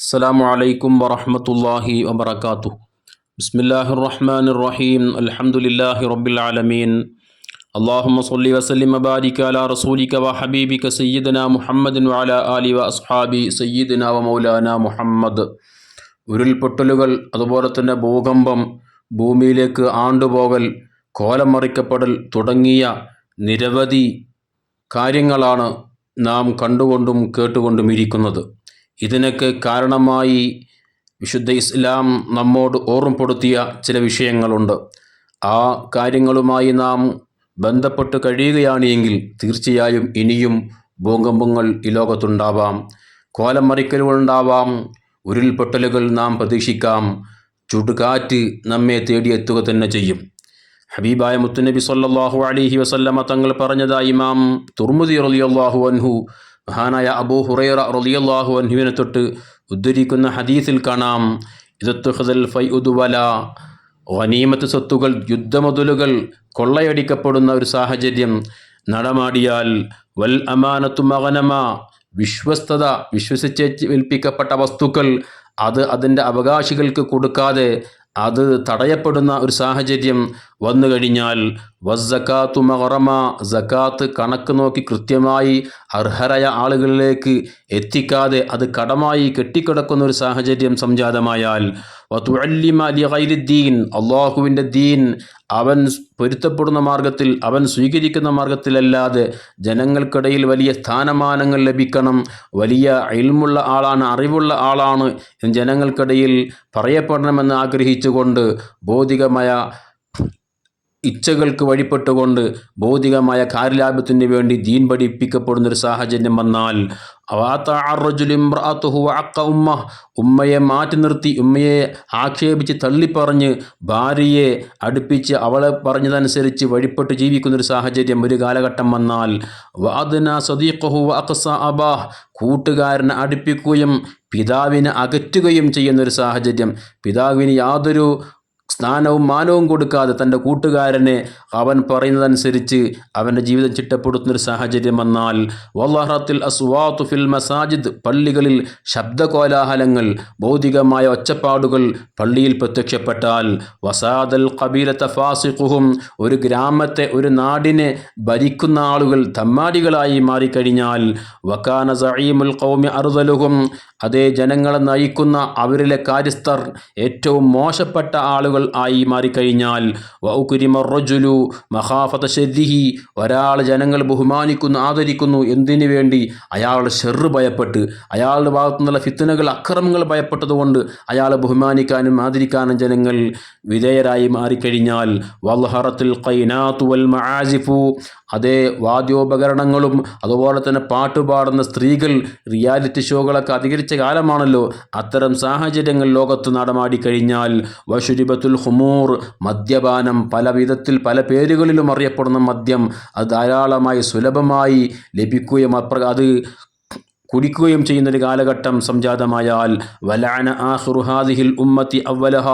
അസ്സാം വലൈക്കും വറഹമത്തല്ലാഹി വബർക്കാത്തു ബിസ്മില്ലാഹി റഹ്മാൻ റഹീം അലഹമുല്ലാഹി റബ്ബിൽ ആലമീൻ. അല്ലാഹുമ്മ സ്വല്ലി വസല്ലിം വബാരിക അല റസൂലിക വ ഹബീബിക സയ്യിദന മുഹമ്മദിൻ വഅല ആലി വ അസ്ഹാബി സയ്യിദന വ മൗലാന മുഹമ്മദ്. ഉരുൾപൊട്ടലുകൾ അതുപോലെ തന്നെ ഭൂകമ്പം ഭൂമിയിലേക്ക് ആണ്ടുപോകൽ കോലം മറിക്കപ്പെടൽ തുടങ്ങിയ നിരവധി കാര്യങ്ങളാണ് നാം കണ്ടുകൊണ്ടും കേട്ടുകൊണ്ടും ഇരിക്കുന്നത്. ഇതിനൊക്കെ കാരണമായി വിശുദ്ധ ഇസ്ലാം നമ്മോട് ഓർമ്മപ്പെടുത്തിയ ചില വിഷയങ്ങളുണ്ട്. ആ കാര്യങ്ങളുമായി നാം ബന്ധപ്പെട്ട് കഴിയുകയാണ് എങ്കിൽ തീർച്ചയായും ഇനിയും ഭൂകമ്പങ്ങൾ ഈ ലോകത്തുണ്ടാവാം. കോലം മറിക്കലുകളുണ്ടാവാം ഉരുൾപൊട്ടലുകൾ നാം പ്രതീക്ഷിക്കാം. ചുടുകാറ്റ് നമ്മെ തേടിയെത്തുക തന്നെ ചെയ്യും. ഹബീബായ മുത്തുനബി സല്ലാഹു അലൈഹി വസല്ലമ തങ്ങൾ പറഞ്ഞതായി ഇമാം തുർമുദി റളിയല്ലാഹു അൻഹു മഹാനായ അബൂ ഹുറൈറ റളിയല്ലാഹു അൻഹുവിനെ തൊട്ട് ഉദ്ധരിക്കുന്ന ഹദീസിൽ കാണാം. ഇതത്തുഹദൽ ഫൈ ഉദുവല വനീമത്ത് സ്വത്തുകൾ യുദ്ധമുതലുകൾ കൊള്ളയടിക്കപ്പെടുന്ന ഒരു സാഹചര്യം നടമാടിയാൽ വൽ അമാനത്തു മകനമ വിശ്വസ്തത വിശ്വസിച്ച് വസ്തുക്കൾ അത് അതിന്റെ അവകാശികൾക്ക് കൊടുക്കാതെ അത് തടയപ്പെടുന്ന ഒരു സാഹചര്യം വന്നു കഴിഞ്ഞാൽ വസ്സക്കാത്തു മഹറമ സക്കാത്ത് കണക്ക് നോക്കി കൃത്യമായി അർഹരായ ആളുകളിലേക്ക് എത്തിക്കാതെ അത് കടമായി കെട്ടിക്കിടക്കുന്ന ഒരു സാഹചര്യം സംജാതമായാൽ വത്തുഅല്ലിമ ലി ഗൈരിദ്ദീൻ അള്ളാഹുവിന്റെ ദീൻ അവൻ പൊരുത്തപ്പെടുന്ന മാർഗത്തിൽ അവൻ സ്വീകരിക്കുന്ന മാർഗത്തിലല്ലാതെ ജനങ്ങൾക്കിടയിൽ വലിയ സ്ഥാനമാനങ്ങൾ ലഭിക്കണം. വലിയ ഇൽമുള്ള ആളാണ് അറിവുള്ള ആളാണ് ജനങ്ങൾക്കിടയിൽ പറയപ്പെടണമെന്ന് ആഗ്രഹിച്ചുകൊണ്ട് ഭൗതികമായ ഇച്ഛകൾക്ക് വഴിപ്പെട്ടുകൊണ്ട് ഭൗതികമായ കാര്യലാഭത്തിന് വേണ്ടി ദീൻ പഠിപ്പിക്കപ്പെടുന്ന ഒരു സാഹചര്യം വന്നാൽ ഉമ്മ ഉമ്മയെ മാറ്റി നിർത്തി ഉമ്മയെ ആക്ഷേപിച്ച് തള്ളിപ്പറഞ്ഞ് ഭാര്യയെ അടുപ്പിച്ച് അവളെ പറഞ്ഞതനുസരിച്ച് വഴിപ്പെട്ട് ജീവിക്കുന്ന ഒരു സാഹചര്യം ഒരു കാലഘട്ടം വന്നാൽ വാദന സദീഖഹു അക്സ അബാഹ് കൂട്ടുകാരനെ അടുപ്പിക്കുകയും പിതാവിനെ അകറ്റുകയും ചെയ്യുന്നൊരു സാഹചര്യം. പിതാവിന് യാതൊരു സ്ഥാനവും മാനവും കൊടുക്കാതെ തന്റെ കൂട്ടുകാരനെ അവൻ പറയുന്നതനുസരിച്ച് അവന്റെ ജീവിതം ചിട്ടപ്പെടുത്തുന്നൊരു സാഹചര്യം വന്നാൽ വല്ലാഹത്തിൽ അസ്വാത്തു ഫിൽ മസാജിദ് പള്ളികളിൽ ശബ്ദകോലാഹലങ്ങൾ ഭൗതികമായ ഒച്ചപ്പാടുകൾ പള്ളിയിൽ പ്രത്യക്ഷപ്പെട്ടാൽ വസാദൽ കബീലത്തെ ഫാസിഖുഹും ഒരു ഗ്രാമത്തെ ഒരു നാടിനെ ഭരിക്കുന്ന ആളുകൾ തമ്മാടികളായി മാറിക്കഴിഞ്ഞാൽ വക്കാന സഈമുൽ കൗമി അറുതലുഹും അതേ ജനങ്ങളെ നയിക്കുന്ന അവരിലെ കാര്യസ്ഥർ ഏറ്റവും മോശപ്പെട്ട ആളുകൾ ആയി മാറിക്കഴിഞ്ഞാൽ വൗകുരിമറുജുലു മഹാഫത ഷെരിഹി ഒരാൾ ജനങ്ങൾ ബഹുമാനിക്കുന്നു ആദരിക്കുന്നു എന്തിനു വേണ്ടി? അയാൾ ഷെറ് ഭയപ്പെട്ട് അയാളുടെ ഭാഗത്തു നിന്നുള്ള ഫിത്തനകൾ അക്രമങ്ങൾ ഭയപ്പെട്ടതുകൊണ്ട് അയാളെ ബഹുമാനിക്കാനും ആദരിക്കാനും ജനങ്ങൾ വിധേയരായി മാറിക്കഴിഞ്ഞാൽ വൽഹറത്തിൽ കൈനാത്തു വൽ മആസിഫു അതേ വാദ്യോപകരണങ്ങളും അതുപോലെ തന്നെ പാട്ടുപാടുന്ന സ്ത്രീകൾ റിയാലിറ്റി ഷോകളൊക്കെ അധികരിച്ച കാലമാണല്ലോ. അത്തരം സാഹചര്യങ്ങൾ ലോകത്ത് നടമാടിക്കഴിഞ്ഞാൽ വഷുരിബത്തുൽ ഹുമൂർ മദ്യപാനം പല വിധത്തിൽ പല പേരുകളിലും അറിയപ്പെടുന്ന മദ്യം അത് ധാരാളമായി സുലഭമായി ലഭിക്കുകയും അപ്ര അത് കുടിക്കുകയും ചെയ്യുന്നൊരു കാലഘട്ടം സംജാതമായാൽ വലാന ആഹുറുഹാദിഹിൽ ഉമ്മത്തി അവലഹ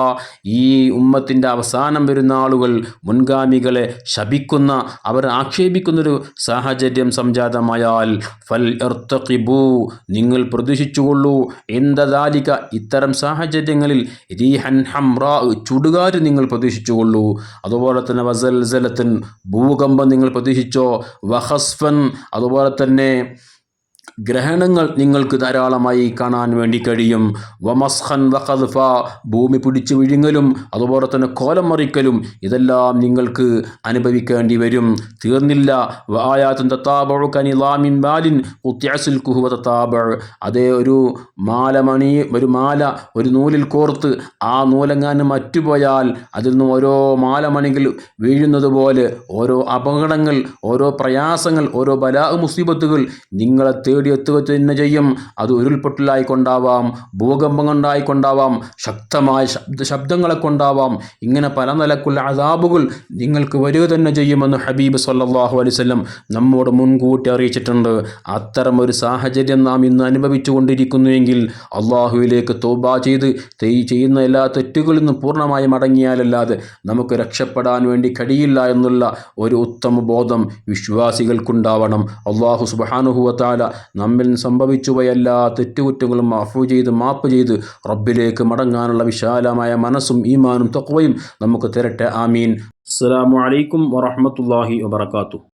ഈ ഉമ്മത്തിന്റെ അവസാനം വരുന്ന ആളുകൾ മുൻഗാമികളെ ശപിക്കുന്ന അവർ ആക്ഷേപിക്കുന്നൊരു സാഹചര്യം സംജാതമായാൽ ഫൽ എർത്തഖിബൂ നിങ്ങൾ പ്രതീക്ഷിച്ചുകൊള്ളൂ. എന്തതാലിക ഇത്തരം സാഹചര്യങ്ങളിൽ റീഹൻ ഹംറാ ചുടുകാറ്റ് നിങ്ങൾ പ്രതീക്ഷിച്ചുകൊള്ളൂ. അതുപോലെ തന്നെ വസൽസലത്തിൻ ഭൂകമ്പം നിങ്ങൾ പ്രതീക്ഷിച്ചോ വഹസ്ഫൻ അതുപോലെ തന്നെ ഗ്രഹണങ്ങൾ നിങ്ങൾക്ക് ധാരാളമായി കാണാൻ വേണ്ടി കഴിയും. വമസ്ഹൻ വഖദ്ഫ ഭൂമി പിടിച്ചു വിഴുങ്ങലും അതുപോലെ തന്നെ കോലം മറിക്കലും ഇതെല്ലാം നിങ്ങൾക്ക് അനുഭവിക്കേണ്ടി വരും. തീർന്നില്ല. അതേ ഒരു മാലമണി ഒരു മാല ഒരു നൂലിൽ കോർത്ത് ആ നൂലങ്ങാനും മറ്റുപോയാൽ അതിൽ നിന്ന് ഓരോ മാലമണികൾ വീഴുന്നത് പോലെ ഓരോ അപകടങ്ങൾ ഓരോ പ്രയാസങ്ങൾ ഓരോ ബലാ മുസീബത്തുകൾ നിങ്ങളെ തേടി എത്തുക തന്നെ ചെയ്യും. അത് ഉരുൾപൊട്ടലായി കൊണ്ടാവാം ഭൂകമ്പം കൊണ്ടായി കൊണ്ടാവാം ശക്തമായ ശബ്ദ ശബ്ദങ്ങളെ കൊണ്ടാവാം ഇങ്ങനെ പല നിലക്കുള്ള അതാബുകൾ നിങ്ങൾക്ക് വരിക തന്നെ ചെയ്യുമെന്ന് ഹബീബ് സല്ലാഹു അലൈവല്ലം നമ്മോട് മുൻകൂട്ടി അറിയിച്ചിട്ടുണ്ട്. അത്തരം ഒരു സാഹചര്യം നാം ഇന്ന് അനുഭവിച്ചു കൊണ്ടിരിക്കുന്നുവെങ്കിൽ അള്ളാഹുവിലേക്ക് തോബ ചെയ്ത് ചെയ്യുന്ന എല്ലാ തെറ്റുകളിൽ നിന്നും പൂർണമായി മടങ്ങിയാലല്ലാതെ നമുക്ക് രക്ഷപ്പെടാൻ വേണ്ടി കഴിയില്ല എന്നുള്ള ഒരു ഉത്തമ ബോധം വിശ്വാസികൾക്കുണ്ടാവണം. അള്ളാഹു സുബാനുഹുവത്താല നമ്മിൽ സംഭവിച്ചുപോയ എല്ലാ തെറ്റുകുറ്റങ്ങളും മാഫു ചെയ്ത് മാപ്പ് ചെയ്ത് റബ്ബിലേക്ക് മടങ്ങാനുള്ള വിശാലമായ മനസ്സും ഈമാനും തക്വയും നമുക്ക് തരട്ടെ. ആമീൻ. അസ്സലാമു അലൈക്കും വറഹ്മത്തുള്ളാഹി വബറകാതുഹു.